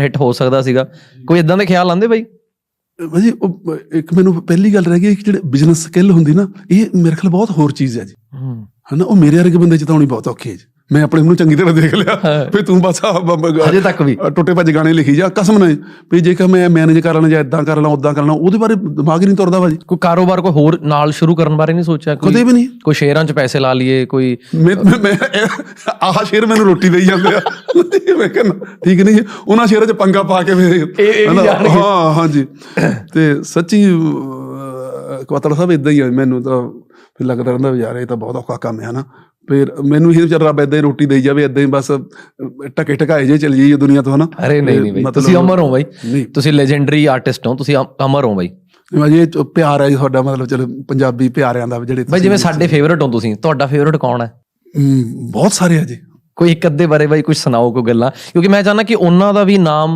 Hit ਹੋ ਸਕਦਾ ਸੀਗਾ। ਕੋਈ ਇਦਾਂ ਦੇ ਖਿਆਲ ਆਂਦੇ ਬਾਈ? ਭਾਜੀ ਉਹ ਇੱਕ ਮੈਨੂੰ ਪਹਿਲੀ ਗੱਲ ਰਹਿ ਗਈ ਕਿ ਜਿਹੜੇ ਬਿਜ਼ਨਸ ਸਕਿੱਲ ਹੁੰਦੀ ਨਾ ਇਹ ਮੇਰੇ ਖਿਆਲ ਬਹੁਤ ਹੋਰ ਚੀਜ਼ ਹੈ ਜੀ। ਹਨਾ ਉਹ ਮੇਰੇ ਵਰਗੇ ਬੰਦੇ ਚ ਤਾਂ ਆਉਣੀ ਬਹੁਤ ਔਖੀ ਹੈ ਜੀ। ਮੈਂ ਆਪਣੇ ਨੂੰ ਚੰਗੀ ਤਰ੍ਹਾਂ ਦੇਖ ਲਿਆ। ਵੀ ਤੂੰ ਬਸ ਹਜੇ ਤੱਕ ਵੀ। ਟੁੱਟੇ ਭੱਜ ਗਾਣੇ ਲਿਖੀ ਜਾ ਕਸਮ ਨਾਲ। ਵੀ ਜੇ ਕਿ ਮੈਂ ਮੈਨੇਜ ਕਰ ਲੈਣਾ ਜਾਂ ਇਦਾਂ ਕਰ ਲੈਣਾ ਉਦਾਂ ਕਰ ਲੈਣਾ ਉਹਦੇ ਬਾਰੇ ਦਿਮਾਗ ਹੀ ਨਹੀਂ ਤੁਰਦਾ ਭਾਜੀ। ਕੋਈ ਕਾਰੋਬਰ ਕੋਈ ਹੋਰ ਨਾਲ ਸ਼ੁਰੂ ਕਰਨ ਬਾਰੇ ਨਹੀਂ ਸੋਚਿਆ? ਕੋਈ ਕਦੇ ਵੀ ਨਹੀਂ। ਕੋਈ ਸ਼ੇਅਰਾਂ 'ਚ ਪੈਸੇ ਲਾ ਲਈਏ ਕੋਈ ਮੈਂ ਆਹ ਸ਼ੇਰ ਮੈਨੂੰ ਰੋਟੀ ਦੇਈ ਜਾਂਦੇ ਆ। ਮੈਂ ਕਹਿੰਦਾ ਠੀਕ ਨਹੀਂ ਉਹਨਾਂ ਸ਼ੇਰਾਂ 'ਚ ਪੰਗਾ ਪਾ ਕੇ? ਜਾਣਗੇ। ਹਾਂ ਹਾਂਜੀ। ਤੇ ਸੱਚੀ ਕਵਤਲ ਸਾਹਿਬ ਇਦਾਂ ਹੀ ਆ। ਮੈਨੂੰ ਤਾਂ ਫਿਰ ਲੱਗਦਾ ਰਹਿੰਦਾ ਯਾਰ ਇਹ ਤਾਂ ਬਹੁਤ ਔਖਾ ਕੰਮ ਹੈ ਨਾ ਫਿਰ ਮੈਨੂੰ ਇਹ ਵਿਚਾਰ ਰੱਬ ਇਦਾਂ ਹੀ ਰੋਟੀ ਦੇਈ ਜਾਵੇ ਇਦਾਂ ਹੀ ਬਸ ਟਕੇ ਟਕਾਏ ਜੇ ਚਲ ਜਾਈਏ ਦੁਨੀਆ ਤੋਂ ਹਨਾ? ਅਰੇ ਨਹੀਂ ਨਹੀਂ ਬਾਈ ਤੁਸੀਂ ਅਮਰ ਹੋ ਬਾਈ। ਤੁਸੀਂ ਲੈਜੈਂਡਰੀ ਆਰਟਿਸਟ ਹੋ ਤੁਸੀਂ ਅਮ- ਅਮਰ ਹੋ ਬਾਈ। ਭਾਜੀ ਇਹ ਪਿਆਰ ਹੈ ਤੁਹਾਡਾ ਮਤਲਬ ਚਲ ਪੰਜਾਬੀ ਪਿਆਰਿਆਂ ਦਾ ਜਿਹੜੇ ਬਾਈ ਜਿਵੇਂ ਸਾਡੇ ਫੇਵਰਿਟ ਹੋ ਤੁਸੀਂ ਤੁਹਾਡਾ ਫੇਵਰਿਟ ਕੌਣ ਹੈ? ਬਹੁਤ ਸਾਰੇ ਆ ਜੀ। ਕੋਈ ਇੱਕ ਅੱਧੇ ਬਾਰੇ ਬਾਈ ਕੁਝ ਸੁਣਾਓ ਕੋਈ ਗੱਲਾਂ। ਕਿਉਂਕਿ ਮੈਂ ਚਾਹੁੰਦਾ ਕਿ ਉਹਨਾਂ ਦਾ ਵੀ ਨਾਮ